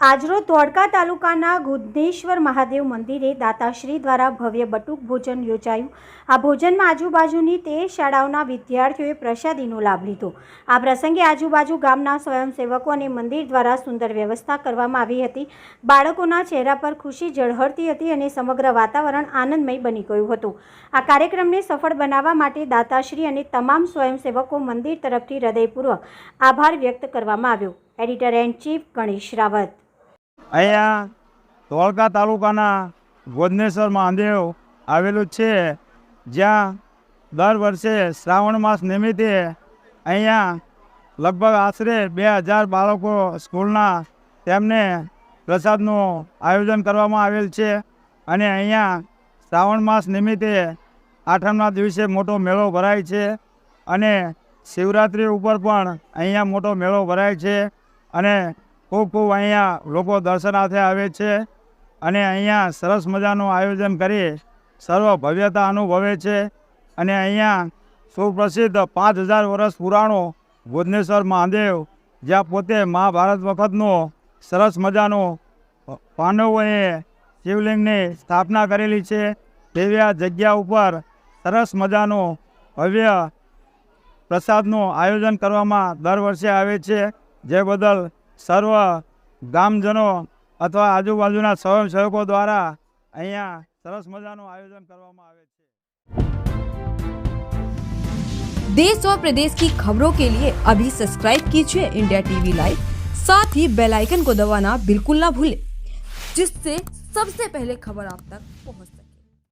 આજરોજ ધોળકા તાલુકાના ગુદ્ધેશ્વર મહાદેવ મંદિરે દાતાશ્રી દ્વારા ભવ્ય બટુક ભોજન યોજાયું. આ ભોજનમાં આજુબાજુની તે શાળાઓના વિદ્યાર્થીઓએ પ્રસાદીનો લાભ લીધો. આ પ્રસંગે આજુબાજુ ગામના સ્વયંસેવકો અને મંદિર દ્વારા સુંદર વ્યવસ્થા કરવામાં આવી હતી. બાળકોના ચહેરા પર ખુશી ઝળહળતી હતી અને સમગ્ર વાતાવરણ આનંદમય બની ગયું હતું. આ કાર્યક્રમને સફળ બનાવવા માટે દાતાશ્રી અને તમામ સ્વયંસેવકો મંદિર તરફથી હૃદયપૂર્વક આભાર વ્યક્ત કરવામાં આવ્યો. Editor and chief Ganesh Rawat. અહીંયા ધોળકા તાલુકાના ગોદનેશ્વર મહાદેવ આવેલું છે. જ્યાં દર વર્ષે શ્રાવણ માસ નિમિત્તે અહીંયા લગભગ આશરે બે હજાર બાળકો સ્કૂલના તેમને પ્રસાદનું આયોજન કરવામાં આવેલ છે. અને અહીંયા શ્રાવણ માસ નિમિત્તે આઠમના દિવસે મોટો મેળો ભરાય છે. અને શિવરાત્રિ ઉપર પણ અહીંયા મોટો મેળો ભરાય છે. અને ખૂબ ખૂબ અહીંયા લોકો દર્શનાર્થે આવે છે અને અહીંયા સરસ મજાનું આયોજન કરી સર્વ ભવ્યતા અનુભવે છે અને અહીંયા સુપ્રસિદ્ધ પાંચ હજાર વર્ષ પુરાણો ભુવનેશ્વર મહાદેવ, જ્યાં પોતે મહાભારત વખતનો સરસ મજાનો પાંડવોએ શિવલિંગની સ્થાપના કરેલી છે. તેવી આ જગ્યા ઉપર સરસ મજાનું ભવ્ય પ્રસાદનું આયોજન કરવામાં દર વર્ષે આવે છે. જે બદલ સર્વ ગામજનો અથવા આજુબાજુના સ્વયંસેવકો દ્વારા અહીંયા સરસ મજાનું આયોજન કરવામાં આવે છે देश और प्रदेश की खबरों के लिए अभी सब्सक्राइब कीजिए इंडिया टीवी लाइव साथ ही बेल आइकन को दबाना बिल्कुल ना भूलें जिससे सबसे पहले खबर आप तक पहुंच